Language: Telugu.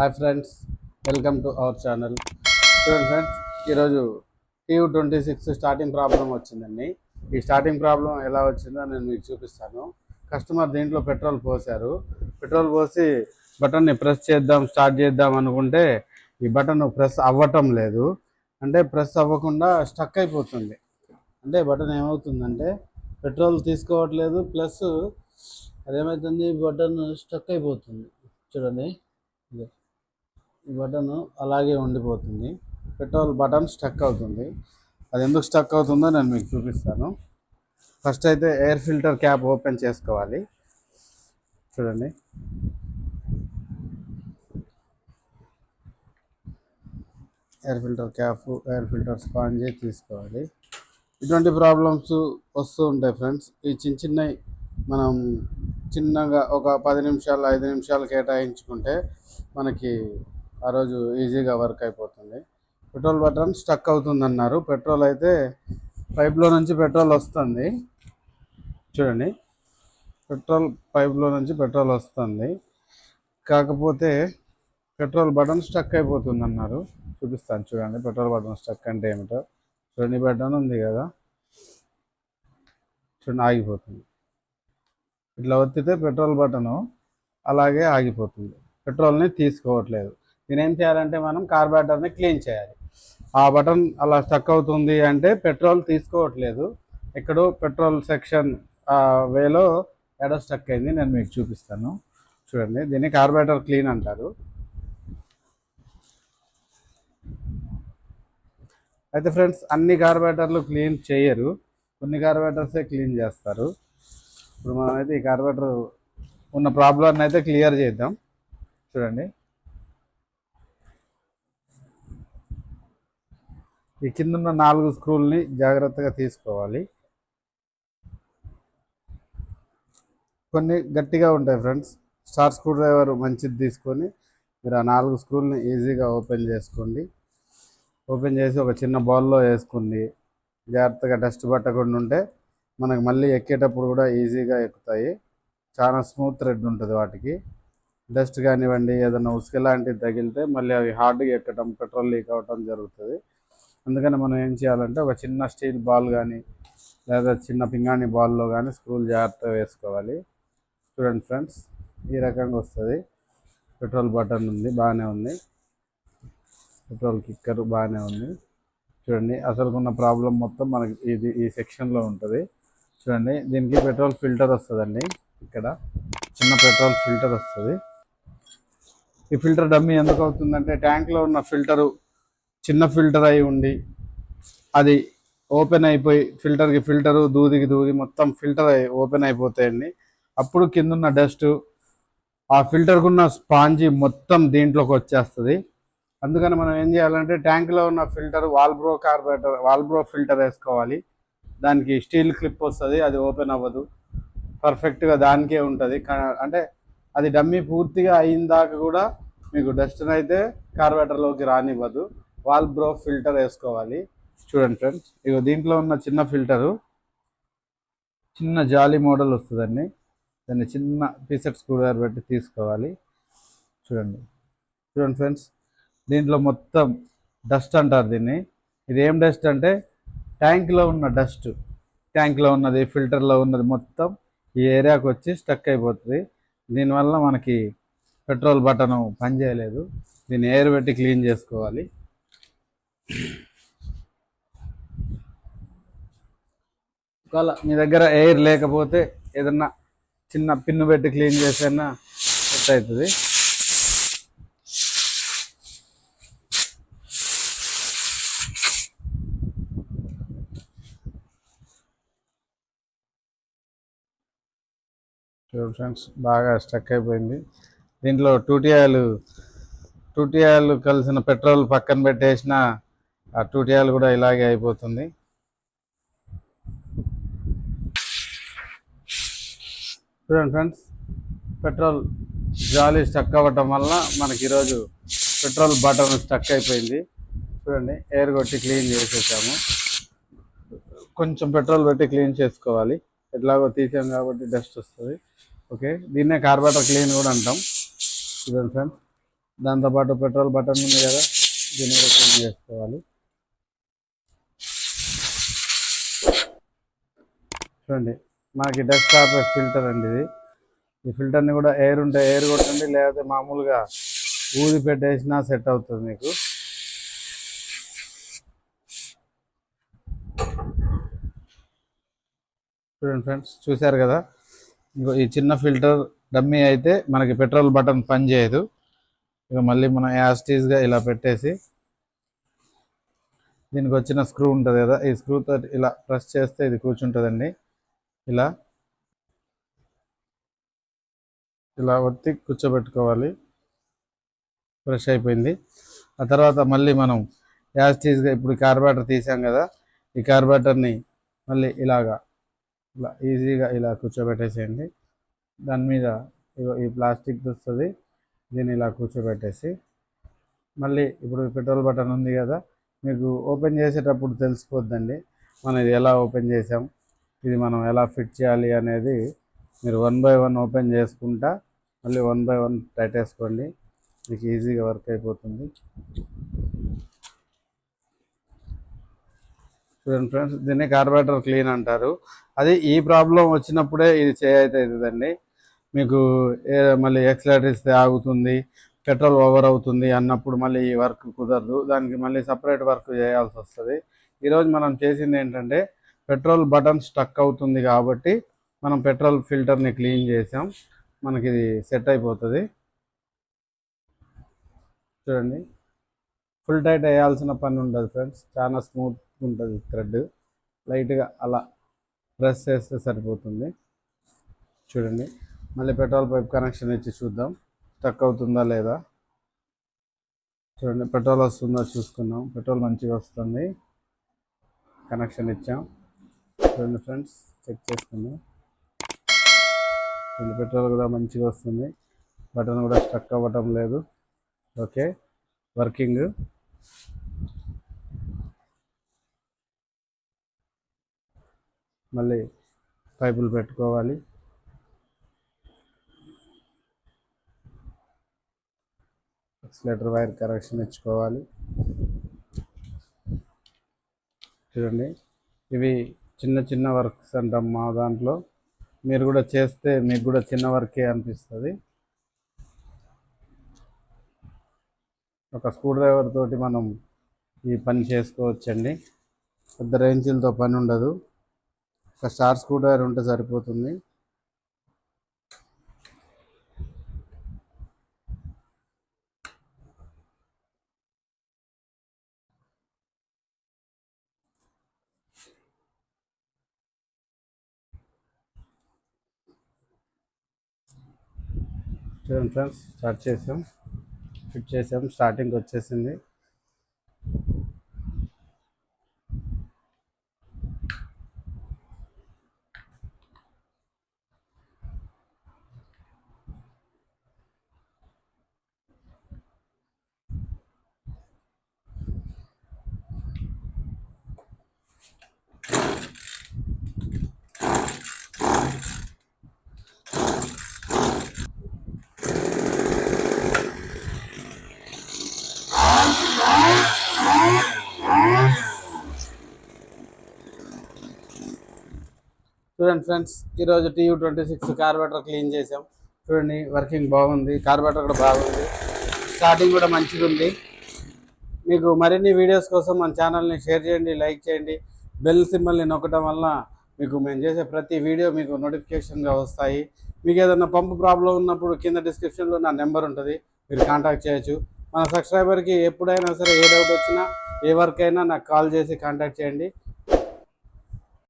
Hi friends welcome to our channel చూడండి ఫ్రెండ్స్ ఈరోజు TU twenty six starting problem వచ్చిందండి. ఈ స్టార్టింగ్ ప్రాబ్లం ఎలా వచ్చిందో నేను మీకు చూపిస్తాను. కస్టమర్ దీంట్లో పెట్రోల్ పోసారు పెట్రోల్ పోసి బటన్ని ప్రెస్ చేద్దాం స్టార్ట్ చేద్దాం అనుకుంటే ఈ బటన్ ప్రెస్ అవ్వటం లేదు. అంటే ప్రెస్ అవ్వకుండా స్టక్ అయిపోతుంది. అంటే బటన్ ఏమవుతుందంటే పెట్రోల్ తీసుకోవట్లేదు ప్లస్ అదేమవుతుంది బటన్ స్టక్ అయిపోతుంది. చూడండి. ఈ బటన్ అలాగే ఉండిపోతుంది. పెట్రోల్ బటన్ స్టక్ అవుతుంది. అది ఎందుకు స్టక్ అవుతుందో నేను మీకు చూపిస్తాను. ఫస్ట్ అయితే ఎయిర్ ఫిల్టర్ క్యాప్ ఓపెన్ చేసుకోవాలి. చూడండి. Air filter cap air filter sponge తీసుకోవాలి. ఇటువంటి ప్రాబ్లమ్స్ వస్తూ ఉంటాయి ఫ్రెండ్స్. ఈ చిన్న చిన్నవి మనం చిన్నగా ఒక పది నిమిషాలు ఐదు నిమిషాలు కేటాయించుకుంటే మనకి ఆ రోజు ఈజీగా వర్క్ అయిపోతుంది. పెట్రోల్ బటన్ స్టక్ అవుతుంది అన్నారు పెట్రోల్ అయితే పైప్లో నుంచి పెట్రోల్ వస్తుంది. చూడండి. పెట్రోల్ పైప్లో నుంచి పెట్రోల్ వస్తుంది. కాకపోతే పెట్రోల్ బటన్ స్టక్ అయిపోతుంది అన్నారు చూపిస్తాను చూడండి. పెట్రోల్ బటన్ స్టక్ అంటే ఏమిటో. చూడండి బటన్ ఉంది కదా. చూడండి ఆగిపోతుంది. ఇట్లా ఒత్తితే పెట్రోల్ బటను అలాగే ఆగిపోతుంది. పెట్రోల్ని తీసుకోవట్లేదు. దీని ఏం చేయాలంటే మనం కార్బేటర్ని క్లీన్ చేయాలి. ఆ బటన్ అలా స్టక్ అవుతుంది అంటే పెట్రోల్ తీసుకోవట్లేదు. ఎక్కడో పెట్రోల్ సెక్షన్ వేలో ఎడ స్టక్ అయింది. నేను మీకు చూపిస్తాను. చూడండి దీన్ని కార్బేటర్ క్లీన్ అంటారు. అయితే ఫ్రెండ్స్ అన్ని కార్బేటర్లు క్లీన్ చేయరు. కొన్ని కార్బేటర్సే క్లీన్ చేస్తారు. ఇప్పుడు మనం అయితే ఈ కార్బేటర్ ఉన్న ప్రాబ్లమ్ని అయితే క్లియర్ చేద్దాం. చూడండి. ఈ కింద ఉన్న నాలుగు స్క్రూల్ని జాగ్రత్తగా తీసుకోవాలి. కొన్ని గట్టిగా ఉంటాయి ఫ్రెండ్స్. స్టార్ స్క్రూ డ్రైవర్ మంచిది తీసుకొని మీరు ఆ నాలుగు స్క్రూల్ని ఈజీగా ఓపెన్ చేసుకోండి. ఓపెన్ చేసి ఒక చిన్న బౌల్లో వేసుకుంది జాగ్రత్తగా డస్ట్ పట్టకుండా ఉంటే మనకు మళ్ళీ ఎక్కేటప్పుడు కూడా ఈజీగా ఎక్కుతాయి. చాలా స్మూత్ థ్రెడ్ ఉంటుంది వాటికి. డస్ట్ కానివ్వండి ఏదైనా ఉసుక లాంటివి తగిలితే మళ్ళీ అవి హార్డ్గా ఎక్కడం పెట్రోల్ లీక్ అవ్వటం జరుగుతుంది. అందుకని మనం ఏం చేయాలంటే ఒక చిన్న స్టీల్ బాల్ కానీ లేదా చిన్న పింగాణి బాల్లో కానీ స్క్రూలు జాగ్రత్తగా వేసుకోవాలి. చూడండి ఫ్రెండ్స్ ఈ రకంగా వస్తుంది. పెట్రోల్ బటన్ ఉంది బాగానే ఉంది. పెట్రోల్ కిక్కర్ బాగానే ఉంది. చూడండి అసలు ఉన్న ప్రాబ్లం మొత్తం మనకి ఇది ఈ సెక్షన్లో ఉంటుంది. చూడండి దీనికి పెట్రోల్ ఫిల్టర్ వస్తుందండి. ఇక్కడ చిన్న పెట్రోల్ ఫిల్టర్ వస్తుంది. ఈ ఫిల్టర్ డమ్మీ ఎందుకు అవుతుందంటే ట్యాంక్లో ఉన్న ఫిల్టరు చిన్న ఫిల్టర్ అయి ఉండి అది ఓపెన్ అయిపోయి ఫిల్టర్కి ఫిల్టరు దూదికి దూది మొత్తం ఫిల్టర్ అయి ఓపెన్ అయిపోతాయండి. అప్పుడు కింద ఉన్న డస్ట్ ఆ ఫిల్టర్కున్న స్పాంజీ మొత్తం దీంట్లోకి వచ్చేస్తుంది. అందుకని మనం ఏం చేయాలంటే ట్యాంక్లో ఉన్న filter Walbro carburettor Walbro filter వేసుకోవాలి. దానికి స్టీల్ క్లిప్ వస్తుంది అది ఓపెన్ అవ్వదు. పర్ఫెక్ట్గా దానికే ఉంటుంది. అంటే అది డమ్మీ పూర్తిగా అయిన దాకా కూడా మీకు డస్ట్ అయితే కార్బేటర్లోకి రానివ్వదు. వాల్ బ్రో ఫిల్టర్ వేసుకోవాలి. చూడండి ఫ్రెండ్స్ ఇగో దీంట్లో ఉన్న చిన్న ఫిల్టరు చిన్న జాలీ మోడల్ వస్తుందండి. దాన్ని చిన్న పీసెట్ స్క్రూ పెట్టి తీసుకోవాలి. చూడండి. చూడండి ఫ్రెండ్స్ దీంట్లో మొత్తం డస్ట్ అంటారు దీన్ని. ఇది ఏం డస్ట్ అంటే ట్యాంక్లో ఉన్న డస్ట్ ట్యాంక్లో ఉన్నది ఫిల్టర్లో ఉన్నది మొత్తం ఈ ఏరియాకి వచ్చి స్టక్ అయిపోతుంది. దీనివల్ల మనకి పెట్రోల్ బటన్ పనిచేయలేదు దీన్ని ఎయిర్ పెట్టి క్లీన్ చేసుకోవాలి. ఒకవేళ మీ దగ్గర ఎయిర్ లేకపోతే ఏదన్నా చిన్న పిన్ను పెట్టి క్లీన్ చేసైనా సెట్ అవుతుంది చూడండి ఫ్రెండ్స్ బాగా స్టక్ అయిపోయింది. దీంట్లో టూటియాలు టూటియాలు కలిసిన పెట్రోల్ పక్కన పెట్టేసిన ఆ టూటియాలు కూడా ఇలాగే అయిపోతుంది. చూడండి ఫ్రెండ్స్ పెట్రోల్ జాలీ స్టక్ అవ్వటం వల్ల మనకి ఈరోజు పెట్రోల్ బటన్ స్టక్ అయిపోయింది. చూడండి ఎయిర్ కొట్టి క్లీన్ చేసేసాము. కొంచెం పెట్రోల్ పెట్టి క్లీన్ చేసుకోవాలి. ఎట్లాగో తీసాం కాబట్టి డస్ట్ వస్తుంది. ఓకే దీన్నే కార్బేటర్ క్లీన్ కూడా అంటాం. చూడండి ఫ్రెండ్స్ దాంతోపాటు పెట్రోల్ బటన్ ఉంది కదా దీన్ని కూడా క్లీన్ చేసుకోవాలి. చూడండి. మనకి డెస్క్టాప్ ఫిల్టర్ అండి ఇది. ఈ ఫిల్టర్ని కూడా ఎయిర్ ఉంటే ఎయిర్ కొట్టండి లేకపోతే మామూలుగా ఊది పెట్టేసినా సెట్ అవుతుంది మీకు. చూడండి ఫ్రెండ్స్ చూశారు కదా? ఇంకో ఈ చిన్న ఫిల్టర్ డమ్మీ అయితే మనకి పెట్రోల్ బటన్ పని చేయదు. ఇక మళ్ళీ మనం యాస్టీస్గా ఇలా పెట్టేసి దీనికి వచ్చిన స్క్రూ ఉంటుంది కదా? ఈ స్క్రూతో ఇలా ప్రెస్ చేస్తే ఇది కూర్చుంటుందండి. ఇలా. ఇలా వత్తి కూర్చోబెట్టుకోవాలి. ఫ్రెష్ అయిపోయింది. ఆ తర్వాత మళ్ళీ మనం యాస్టీస్గా ఇప్పుడు కార్బేటర్ తీసాం కదా ఈ కార్బేటర్ని మళ్ళీ ఇలాగా ఇలా ఈజీగా ఇలా కూర్చోబెట్టేసేయండి. దాని మీద ఇగో ఈ ప్లాస్టిక్ వస్తుంది దీన్ని ఇలా కూర్చోబెట్టేసి. మళ్ళీ ఇప్పుడు పెట్రోల్ బటన్ ఉంది కదా మీకు ఓపెన్ చేసేటప్పుడు తెలిసిపోద్దండి. మనం ఇది ఎలా ఓపెన్ చేసాం ఇది మనం ఎలా ఫిట్ చేయాలి అనేది మీరు వన్ బై వన్ ఓపెన్ చేసుకుంటా మళ్ళీ వన్ బై వన్ టైట్ వేసుకోండి. మీకు ఈజీగా వర్క్ అయిపోతుంది. చూడండి ఫ్రెండ్స్ దీన్ని కార్బోరేటర్ క్లీన్ అంటారు. అది ఈ ప్రాబ్లం వచ్చినప్పుడే ఇది చేయవుతుందండి మీకు ఏ- మళ్ళీ ఎక్సలేటర్ ఇస్తే ఆగుతుంది పెట్రోల్ ఓవర్ అవుతుంది అన్నప్పుడు మళ్ళీ ఈ వర్క్ కుదరదు. దానికి మళ్ళీ సపరేట్ వర్క్ చేయాల్సి వస్తుంది. ఈరోజు మనం చేసింది ఏంటంటే పెట్రోల్ బటన్ స్టక్ అవుతుంది కాబట్టి మనం పెట్రోల్ ఫిల్టర్ని క్లీన్ చేసాం. మనకి ఇది సెట్ అయిపోతుంది. చూడండి. ఫుల్ టైట్ వేయాల్సిన పని ఉండదు ఫ్రెండ్స్. చాలా స్మూత్ ఉంటుంది థ్రెడ్. లైట్గా అలా ప్రెస్ చేస్తే సరిపోతుంది. చూడండి. మళ్ళీ పెట్రోల్ పైప్ కనెక్షన్ ఇచ్చి చూద్దాం. స్టక్ అవుతుందా లేదా? చూడండి. పెట్రోల్ వస్తుందా చూసుకున్నాం పెట్రోల్ మంచిగా వస్తుంది. కనెక్షన్ ఇచ్చాం. చూడండి ఫ్రెండ్స్. చెక్ చేసుకుందాం. రెండు పెట్రోల్ కూడా మంచిగా వస్తుంది. బటన్ కూడా స్ట్రక్ అవ్వటం లేదు. ఓకే వర్కింగ్ మళ్ళీ పైపులు పెట్టుకోవాలి. ఎక్స్లేటర్ వైర్ కరెక్షన్ ఇచ్చుకోవాలి చూడండి. ఇవి చిన్న చిన్న వర్క్స్ అంటాం మా దాంట్లో. మీరు కూడా చేస్తే మీకు కూడా చిన్న వర్కే అనిపిస్తుంది. ఒక స్క్రూ డ్రైవర్ తోటి మనం ఈ పని చేసుకోవచ్చండి. పెద్ద రేంజిలతో పని ఉండదు. ఒక స్టార్ స్క్రూ డ్రైవర్ ఉంటే సరిపోతుంది. చూడండి ఫ్రెండ్స్ స్టార్ట్ చేసాం. ఫిట్ చేసాం. స్టార్టింగ్ వచ్చేసింది. చూడండి ఫ్రెండ్స్ ఈరోజు TU twenty six carburettor clean చేసాం చూడండి వర్కింగ్ బాగుంది. కార్బేటర్ కూడా బాగుంది. స్టార్టింగ్ కూడా మంచిగా ఉంది మీకు మరిన్ని వీడియోస్ కోసం మన ఛానల్ని షేర్ చేయండి లైక్ చేయండి. బెల్ సింబల్ని నొక్కడం వల్ల మీకు మేము చేసే ప్రతి వీడియో మీకు నోటిఫికేషన్గా వస్తాయి. మీకు ఏదైనా పంపు ప్రాబ్లం ఉన్నప్పుడు కింద డిస్క్రిప్షన్లో నా నెంబర్ ఉంటుంది. మీరు కాంటాక్ట్ చేయొచ్చు. మన సబ్స్క్రైబర్కి ఎప్పుడైనా సరే ఏ డౌట్ వచ్చినా ఏ వర్క్ అయినా నాకు కాల్ చేసి కాంటాక్ట్ చేయండి.